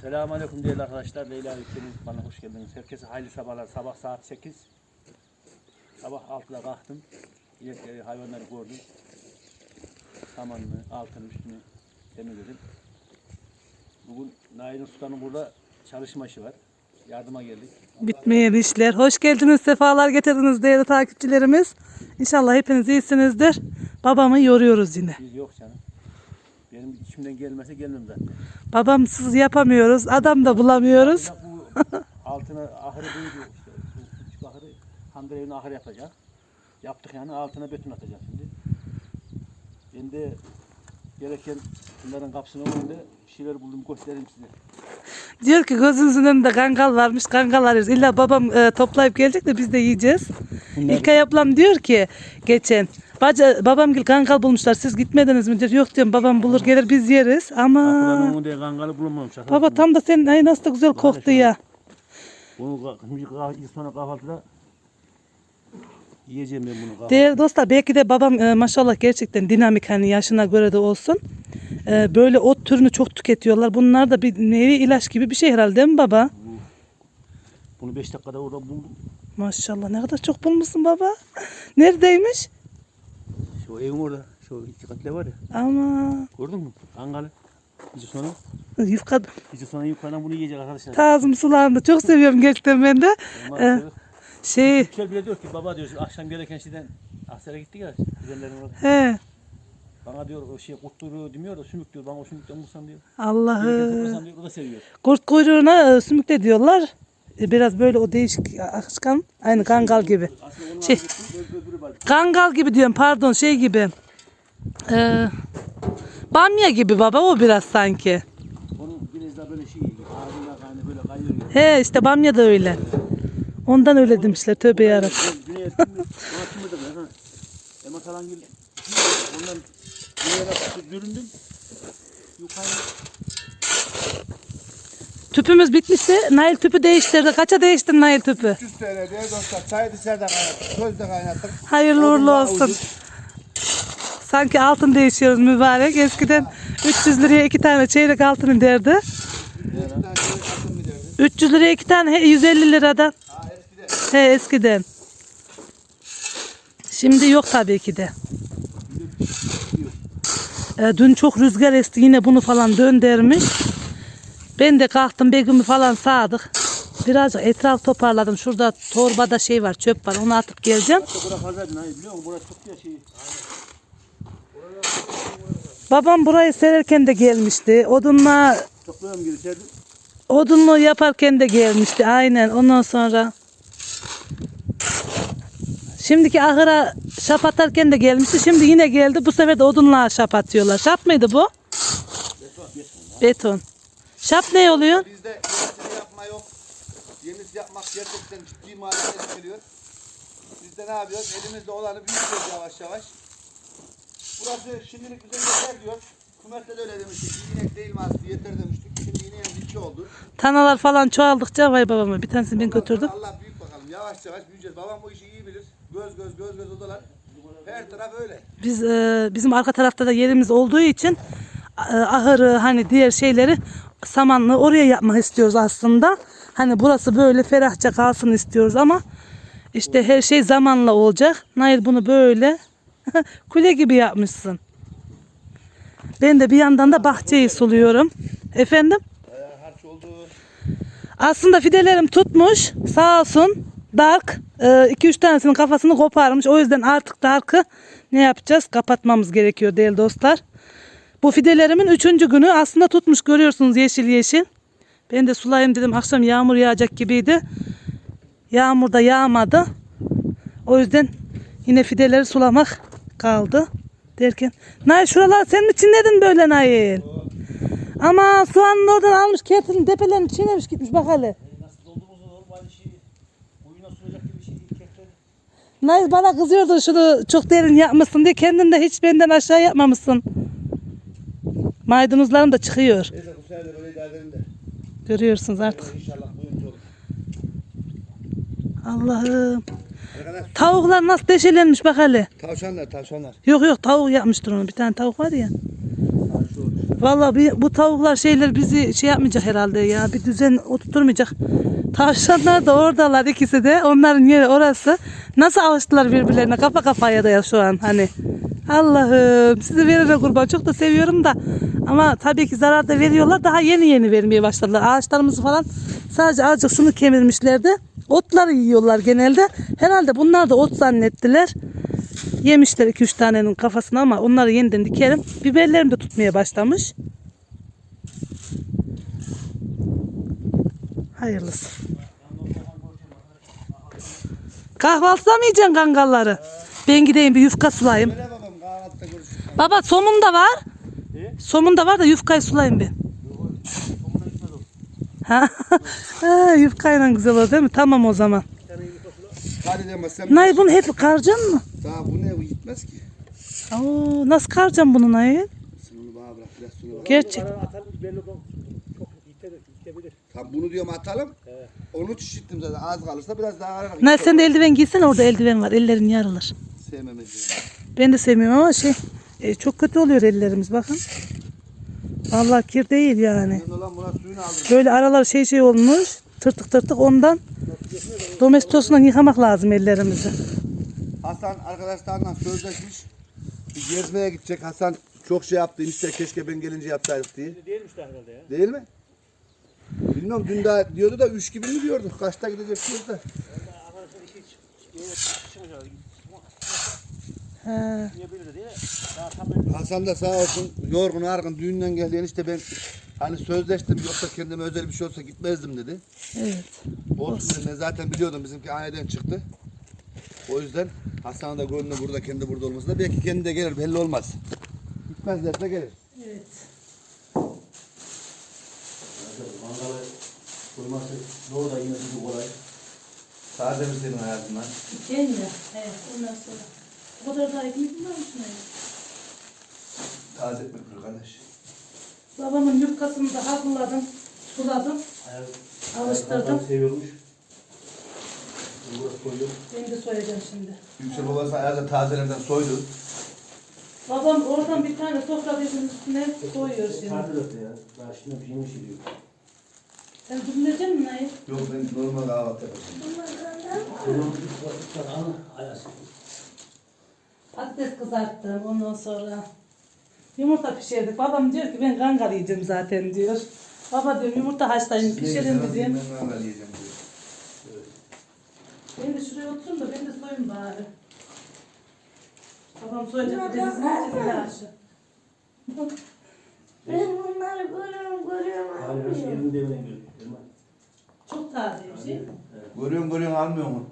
Selamünaleyküm değerli arkadaşlar. Leyla Ülke'nin bana hoş geldiniz. Herkese hayırlı sabahlar. Sabah saat 8. Sabah 6'da kalktım. İnekleri, hayvanları gördüm. Samanını, altını, üstünü temizledim. Bugün Nail'in Sultan'ın burada çalışma işi var. Yardıma geldik. Bitmeyen işler. Hoş geldiniz, sefalar getirdiniz değerli takipçilerimiz. İnşallah hepiniz iyisinizdir. Babamı yoruyoruz yine. Biz yok canım. Benim içimden gelmese gelmem zaten. Babamsız yapamıyoruz, adam da bulamıyoruz. Bu altına ahırı büyüdü işte. Bu küçük ahırı Hamdi evine ahır yapacak. Yaptık yani altına beton atacak şimdi. Ben de gereken bunların kapısının önünde bir şeyler buldum göstereyim size. Diyor ki gözünüzün önünde kangal varmış, kangal arıyoruz. İlla babam e, toplayıp gelecek de biz de yiyeceğiz. Bunlar- İlkay ablam diyor ki geçen, Baca, babam gil kangal bulmuşlar siz gitmediniz mi diyor. Yok diyorum babam bulur gelir biz yeriz ama önünde kangalı bulunmamış. baba tam da senin ay nasıl da güzel koktu ya. Bunu şimdi kah- sonra kahvaltıda yiyeceğim ben bunu kahvaltıda. Değerli dostlar belki de babam e, maşallah gerçekten dinamik hani yaşına göre de olsun. E, böyle ot türünü çok tüketiyorlar. Bunlar da bir nevi ilaç gibi bir şey herhalde değil mi baba? Bunu 5 dakikada orada buldum. Maşallah ne kadar çok bulmuşsun baba. Neredeymiş? Şu evin orada. Şu iki katlı var ya. Ama Gördün mü? Kangalı. Bizi sonra, yufka bizi sonra yukarıdan bunu yiyecek arkadaşlar. ağzım sulandı. Çok seviyorum gerçekten ben de. Ee, Şey Yüksel bile diyor ki baba diyor akşam gereken şeyden askere gittik ya güzellerin orada. he Bana diyor o şey kurt kuyruğu demiyor da sümük diyor. Bana o sümükten bulsam diyor. Allah'ı. diyor. O da seviyor. Kurt kuyruğuna e, sümükle diyorlar. E, Biraz böyle o değişik akışkan. Aynı kangal gibi. Şey. Kangal gibi diyorum pardon şey gibi. Ee, bamya gibi baba o biraz sanki. Onun biraz da böyle şey ağzında kaynı böyle kayıyor gibi. He işte bamya da öyle. Ondan öyle demişler tövbe yarabbim. Alangil. Ondan. Yukarı Tüpümüz bitmişti. Nail tüpü değiştirdi. Kaça değiştin Nail tüpü? 300 TL diye dostlar. Çayı dışarıda kaynattık. Közde kaynattık. Hayırlı uğurlu olsun. ucuz. Sanki altın değişiyoruz mübarek. Eskiden 300 liraya iki tane çeyrek altın derdi. Bir tane çeyrek altın mı derdi? 300 liraya iki tane he, 150 liradan. Ha eskiden. He eskiden. Şimdi yok tabii ki de. E, dün çok rüzgar esti yine bunu falan döndürmüş. Ben de kalktım Begüm'ü falan sağdık. Birazcık etraf toparladım. Şurada torbada şey var çöp var onu atıp geleceğim. Babam burayı sererken de gelmişti. Odunla odunlu yaparken de gelmişti. Aynen ondan sonra. Şimdiki ahıra şap atarken de gelmişti. Şimdi yine geldi. Bu sefer de odunla şap atıyorlar. Şap mıydı bu? Beton. Şap ne oluyor? Bizde yenisini yapma yok. Yenis yapmak gerçekten ciddi maliyet geliyor. Biz de ne yapıyoruz? Elimizde olanı büyütüyoruz yavaş yavaş. Burası şimdilik bize yeter diyor. Kümette de öyle demiştik. Bir inek değil mi aslında yeter demiştik. Şimdi ineğimiz iki oldu. Tanalar falan çoğaldıkça vay babama bir tanesini ben Ondan sonra götürdüm. Allah büyük bakalım. Yavaş yavaş büyüyeceğiz. Babam bu işi iyi bilir. Göz göz göz göz odalar. Her taraf öyle. Biz e, bizim arka tarafta da yerimiz olduğu için ahırı hani diğer şeyleri samanlı oraya yapmak istiyoruz aslında. Hani burası böyle ferahça kalsın istiyoruz ama işte her şey zamanla olacak. Nail bunu böyle kule gibi yapmışsın. Ben de bir yandan da bahçeyi suluyorum. Efendim? Aslında fidelerim tutmuş. Sağ olsun. Dark 2-3 tanesinin kafasını koparmış. O yüzden artık Dark'ı ne yapacağız? Kapatmamız gerekiyor değerli dostlar. Bu fidelerimin 3. günü aslında tutmuş görüyorsunuz yeşil yeşil. Ben de sulayayım dedim. Akşam yağmur yağacak gibiydi. Yağmur da yağmadı. O yüzden yine fideleri sulamak kaldı. Derken Nail şuralar senin için nedin böyle Nail? Ama soğanın oradan almış kertinin tepelerini çiğnemiş gitmiş bak hele. Nail bana kızıyordu şunu çok derin yapmışsın diye kendin de hiç benden aşağı yapmamışsın. Maydanozlarım da çıkıyor. Neyse bu sene de böyle idare edelim de. Görüyorsunuz artık. İnşallah buyurun olur. Allah'ım. Tavuklar nasıl deşelenmiş bak hele. tavşanlar tavşanlar. Yok yok tavuk yapmıştır onu. Bir tane tavuk var ya. Ha, şu Vallahi bir, bu tavuklar şeyler bizi şey yapmayacak herhalde ya. Bir düzen oturtmayacak. Tavşanlar da oradalar ikisi de. Onların yeri orası. Nasıl alıştılar birbirlerine? Kafa kafaya da ya şu an hani. Allah'ım sizi verene kurban. Çok da seviyorum da. Ama tabii ki zarar da veriyorlar. Daha yeni yeni vermeye başladılar. Ağaçlarımızı falan sadece azıcık şunu kemirmişlerdi. Otları yiyorlar genelde. Herhalde bunlar da ot zannettiler. Yemişler 2-3 tanenin kafasına ama onları yeniden dikerim. Biberlerim de tutmaya başlamış. Hayırlısı. Kahvaltıda mı yiyeceksin kangalları? Ben gideyim bir yufka sulayayım. Kahvaltıda görüşürüz. Baba somun da var. Ne? Somun da var da yufkayı sulayayım ben. Ha, yufkayla güzel olur değil mi? Tamam o zaman. Hadi demezsem. Nay bunu hep karacaksın mı? Daha bu ne bu gitmez ki. Oo, nasıl karacaksın bunu Nay? Sen onu bana bırak biraz sonra bak. Gerçek. Tam bunu diyorum atalım. Evet. Onu çişittim zaten az kalırsa biraz daha ararak. Nay sen de eldiven giysen orada eldiven var. Ellerin yarılır. Sevmemez Ben de sevmiyorum ama şey e, çok kötü oluyor ellerimiz bakın. Vallahi kir değil yani. Böyle aralar şey şey olmuş. Tırtık tırtık ondan domestosla yıkamak lazım ellerimizi. Hasan arkadaşlarla sözleşmiş. Bir gezmeye gidecek. Hasan çok şey yaptı. İşte keşke ben gelince yapsaydık diye. Değilmiş de herhalde ya. Değil mi? Bilmiyorum dün daha diyordu da 3 gibi mi diyorduk? Kaçta gidecek diyordu da. Arkadaşlar işi hiç çıkmayacak. He. Yiyebilir diye. Daha tam ben Hasan da sağ olsun yorgun argın düğünden geldi. işte ben hani sözleştim yoksa kendime özel bir şey olsa gitmezdim dedi. Evet. Olsun dedi. Ben zaten biliyordum bizimki aniden çıktı. O yüzden Hasan'ın da gönlü burada kendi burada olması da belki kendi de gelir belli olmaz. Gitmezlerse gelir. Evet. mangalı koyması zor da yine bir kolay. Taze mi senin hayatından? Değil mi? Evet. Ondan sonra. O kadar da ekmek mi varmış ne? Taze ekmek bir kardeş. Babamın yufkasını da hazırladım. Suladım. Hayal, Alıştırdım. seviyormuş. Burası koyuyor. Ben de soyacağım şimdi. Yüksel babası ayazda tazelerden soydu. Babam oradan bir tane sofra bezinin üstüne koyuyor şimdi. Tatil öte ya. Daha şimdi pişirmiş ediyor. Sen dinleyecek misin Nail? Yok ben normal kahvaltı yapacağım. Onun bir vakit var ama ayası. Patates kızarttım ondan sonra. Yumurta pişirdik. Babam diyor ki ben kangal yiyeceğim zaten diyor. Baba diyorum yumurta haşlayın pişirin dedim. Ben normal yiyeceğim diyor. Ben de şuraya oturayım da ben de soyayım bari. Babam soyacak aşı. Ben bunları görüyorum, görüyorum. Almıyorum. Çok taze bir şey. Görüyorsun görüyorsun almıyor mu?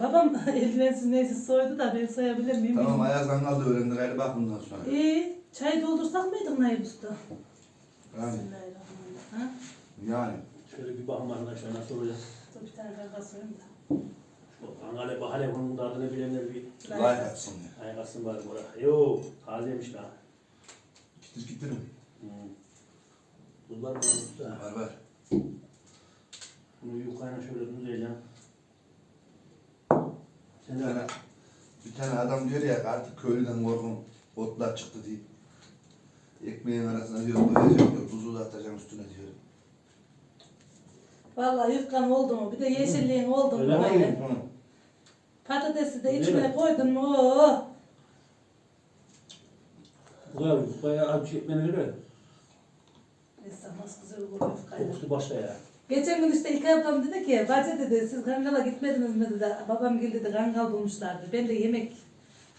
Babam eldivensiz neyse soydu da ben soyabilir miyim? Tamam bilmiyorum. Ayaz Angal da öğrendi. Gayrı bak bundan sonra. İyi. Çay doldursak mıydık Nail Usta? Yani. Bismillahirrahmanirrahim. Ha? Yani. Şöyle bir bakın arkadaşlar nasıl olacak. Dur bir tane kangal soyayım da. Angale bahane bunun da adını bilenler bir Like atsın ya. ayakasın var burada. Yo tazeymiş daha. Gitir gitirin. Hmm. Bunlar var usta. Var var. Bunu yukarına şöyle düzeceğim. Bir tane, bir tane adam diyor ya artık köylüden korkun otlar çıktı diye. Ekmeğin arasına diyor koyacağım diyor. Tuzu da atacağım üstüne diyor. Vallahi yufkan oldu mu? Bir de yeşilliğin oldu mu? Öyle mi? böyle? Hı. Patatesi de Öyle içine mi? koydun mu? Oo. kadar bayağı şey etmene göre Neyse nasıl güzel olur yufkayla. kokusu başka ya. Geçen gün işte İlkay ablam dedi ki bacı dedi siz Kangal'a gitmediniz mi dedi. Babam geldi dedi Kangal bulmuşlardı. Ben de yemek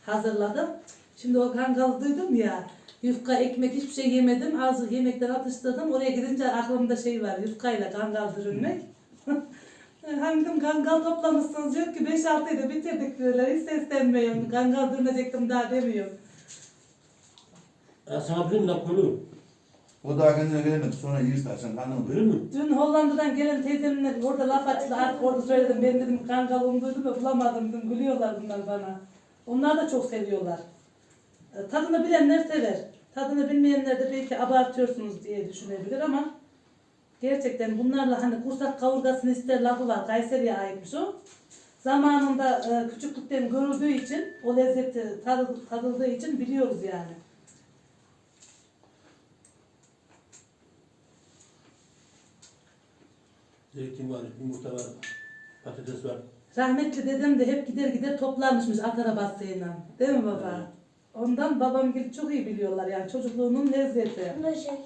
hazırladım. Şimdi o Kangal'ı duydum ya. Yufka, ekmek hiçbir şey yemedim. Azıcık yemekler atıştırdım. Oraya gidince aklımda şey var. Yufkayla Kangal dürünmek. Hani dedim Kangal toplamışsınız. Yok ki 5-6'yı da bitirdik böyle. Hiç seslenmiyorum. Kangal dürünecektim daha demiyorum. Ya sana koyuyorum. O daha kendine gelemedi. Sonra iyi istersen karnını Biliyor doyur. musun? Dün Hollanda'dan gelen teyzemle orada laf açtı artık orada söyledim. Ben dedim kangal duydum da bulamadım dedim. Gülüyorlar bunlar bana. Onlar da çok seviyorlar. E, Tadını bilenler sever. Tadını bilmeyenler de belki abartıyorsunuz diye düşünebilir ama gerçekten bunlarla hani kursak kavurgasını ister lafı var. Kayseri'ye aitmiş o. Zamanında e, küçüklükten görüldüğü için o lezzeti tadı- tadıldığı için biliyoruz yani. Zeytin var, yumurta var, patates var. Rahmetli dedem de hep gider gider toplarmışmış at arabasıyla. Değil mi baba? Ondan babam gibi çok iyi biliyorlar yani çocukluğunun lezzeti. Da çek.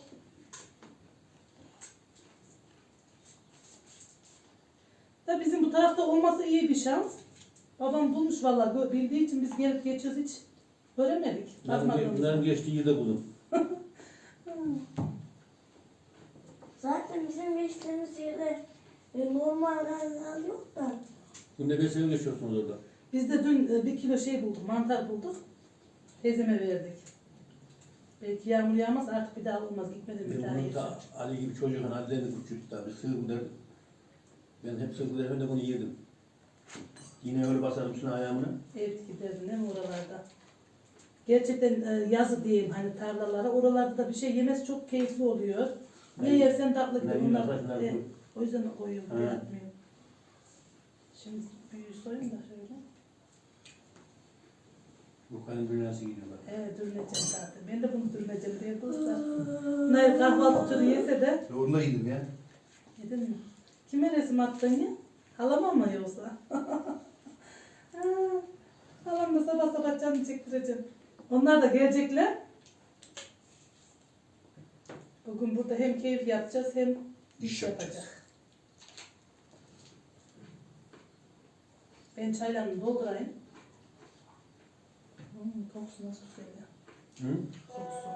Da bizim bu tarafta olması iyi bir şans. Babam bulmuş vallahi bildiği için biz gelip geçiyoruz hiç göremedik. Bunların, bunların geçtiği yerde buldum. Zaten bizim geçtiğimiz yerde e, normal gazlar yok da. Günde beş sene geçiyorsunuz orada. Biz de dün e, bir kilo şey bulduk, mantar bulduk. Teyzeme verdik. Belki yağmur yağmaz artık bir daha olmaz. Gitmedim bir daha bunu da Ali gibi çocuğun hallerini küçük tabi sığır der. Ben hep sığır der, ben de bunu yedim. Yine öyle basarım üstüne ayağımını. Evet giderdim değil mi oralarda? Gerçekten e, yazı diyeyim hani tarlalara. Oralarda da bir şey yemesi çok keyifli oluyor. Ne yersen tatlı ne gider. Bunlar, yaparsan e. o yüzden koyuyorum, Ha. buraya atmıyorum. Şimdi büyüğü soyun da şöyle. Bu kanın dünyası gidiyorlar. Evet dürüneceğim zaten. Ben de bunu dürüneceğim diye dostlar. Nail kahvaltı türü yese de Onu da yedim ya. Yedin mi? Kime resim attın ya? Halama mı yoksa? Ha, Halamla sabah sabah canını çektireceğim. Onlar da gelecekler. Bugün burada hem keyif yapacağız hem iş İş yapacağız. yapacağız. Ben çaylarını doldurayım. Hmm, kokusu nasıl güzel ya. Hı? Kokusu.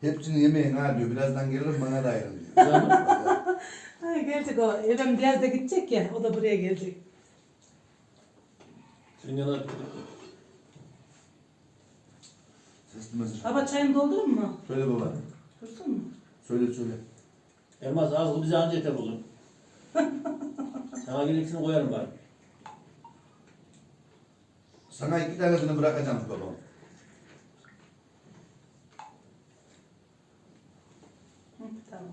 Hepsini yemeyin ha diyor. Birazdan gelirim bana da ayırın diyor. Ha, gelecek o. Evim biraz da gidecek ya. O da buraya gelecek. Senin yanına Sesli mesaj. Baba çayını doldurur mu? Söyle baba. Dursun mu? Söyle söyle. Elmas az bize anca yeter oğlum. Sana gereksin koyarım bari. Sana iki tanesini bırakacağım babam. Hı, tamam.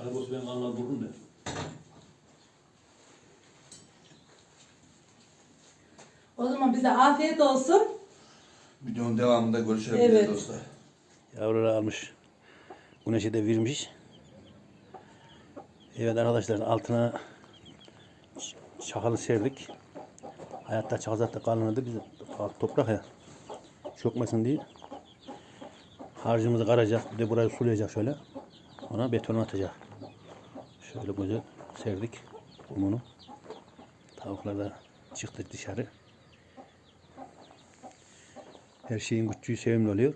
Arabası ben kanlar vururum da. O zaman bize afiyet olsun. Videonun devamında görüşelim Evet. dostlar. Yavruları almış. Güneşe de vermiş. Evet arkadaşlar altına çakalı serdik. Hayatta çakal zaten kalınırdı. Biz toprak ya. Çökmesin diye. Harcımızı karacak. Bir de burayı sulayacak şöyle. Ona beton atacak. Şöyle güzel serdik kumunu. Tavuklar da çıktı dışarı. Her şeyin küçüğü sevimli oluyor.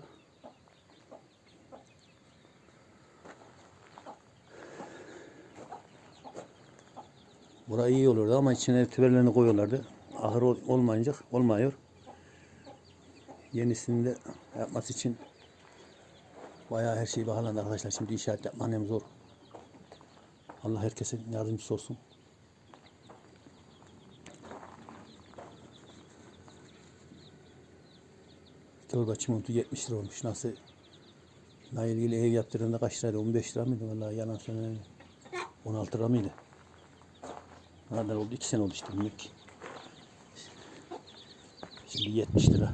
Burayı iyi olurdu ama içine tüberlerini koyuyorlardı. Ahır ol- olmayınca olmuyor. Yenisini de yapması için bayağı her şey pahalandı arkadaşlar. Şimdi inşaat yapmak hem zor. Allah herkese yardımcısı olsun. Torba çimento 70 lira olmuş. Nasıl Nail ile ev yaptırdığında kaç liraydı? 15 lira mıydı? Vallahi yalan söylemeyeyim. 16 lira mıydı? Ne kadar oldu? 2 sene oldu işte. Ki. Şimdi 70 lira.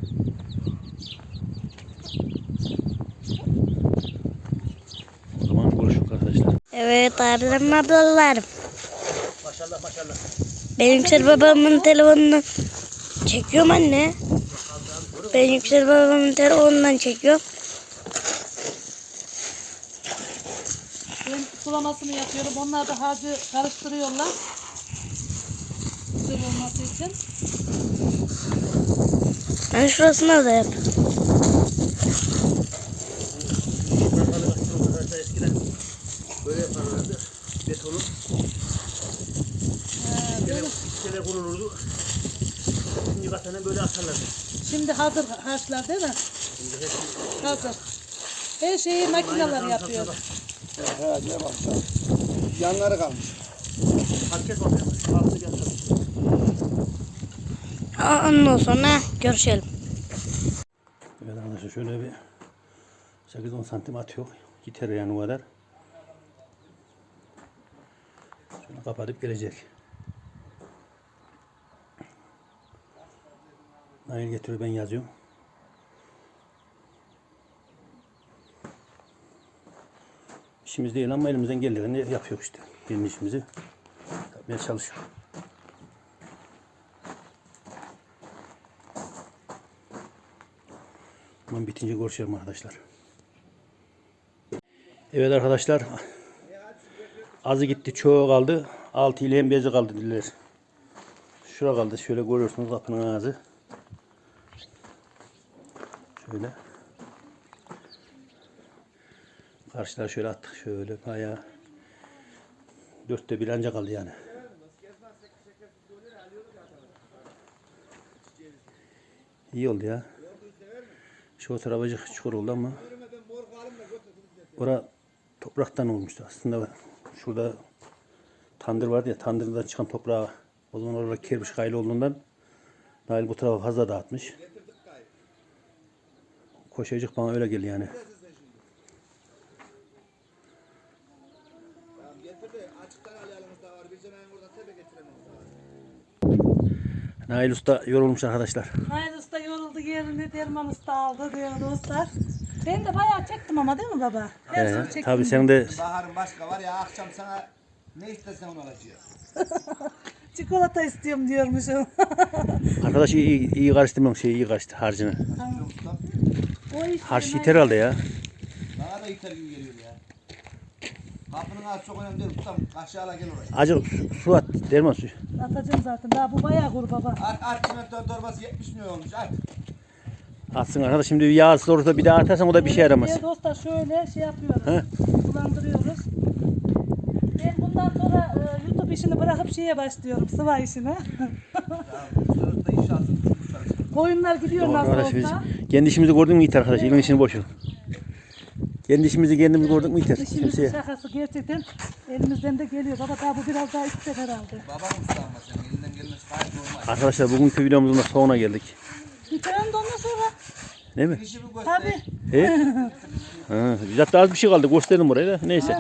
O zaman görüşürüz arkadaşlar. Evet abim ablalarım. Maşallah maşallah. Ben Yüksel babamın telefonundan çekiyorum anne. Ben Yüksel babamın telefonundan çekiyorum. Ben sulamasını yapıyorum. Onlar da harcı karıştırıyorlar. Güzel olması için. Ben şurasına da yap. Arkadaşlar eskiden böyle yaparlardı. Betonu kurulurdu. Atarlardı. Şimdi hazır harçlar değil mi? Hazır. Her şeyi makineler yapıyor. He ne bakacağım. Yanları kalmış. Herkes bakıyor. ondan sonra görüşelim. Evet arkadaşlar şöyle bir 8-10 santim atıyor. Gider yani o kadar. Şöyle kapatıp gelecek. Nail getiriyor ben yazıyorum. İşimiz değil ama elimizden geldiğini yapıyor işte. Kendi işimizi yapmaya çalışıyor. Tamam bitince görüşelim arkadaşlar. Evet arkadaşlar. Azı gitti çoğu kaldı. Altı ile en bezi kaldı dediler. Şura kaldı. Şöyle görüyorsunuz kapının ağzı. Şöyle. Karşılar şöyle attık. Şöyle bayağı. Dörtte bir anca kaldı yani. İyi oldu ya. Şu tarafıcık çukur oldu ama. Ora topraktan olmuştu aslında. Şurada tandır vardı ya tandırdan çıkan toprağı o zaman orada kerpiç kaylı olduğundan Nail bu tarafa fazla dağıtmış. Koşacak bana öyle geldi yani. Nail Usta yorulmuş arkadaşlar. Nail Usta yoruldu yerini Derman Usta aldı diyor dostlar. Ben de bayağı çektim ama değil mi baba? Ee, çektim. tabii sen de Baharın başka var ya akşam sana ne istersen onu alacağız. Çikolata istiyorum diyormuşum. arkadaş iyi, iyi, iyi karıştırmamış şey iyi karıştır harcını. o iş Harç yeter herhalde ya. Bana da yeter gibi geliyor ya. Kapının ağzı çok önemli değil. Ustam aşağıla gel oraya. Acı su, su at derman su. atacağım zaten. Daha bu bayağı kuru baba. Art, art çimento torbası 70 milyon olmuş. Art. Atsın arkadaş şimdi yağsız olursa bir daha atarsan o da bir şey yaramaz. Diye dostlar şöyle şey yapıyoruz. He. Bulandırıyoruz. Ben bundan sonra e, YouTube işini bırakıp şeye başlıyorum. Sıva işine. Koyunlar gidiyor nasıl Arkadaş biz olsa. kendi işimizi gördük mü yeter arkadaş. Elin işini boş ver. Kendi işimizi kendimiz gördük mü yeter. İşimizin Kimseye. şakası gerçekten elimizden de geliyor. Baba daha bu biraz daha ister herhalde. Babam usta ama senin elinden gelmesi gayet normal. Arkadaşlar bugünkü videomuzun da sonuna geldik. Bitirelim de ondan sonra. Değil mi? Göster. Tabii. He? ha, zaten az bir şey kaldı. Gösterdim burayı da. Neyse.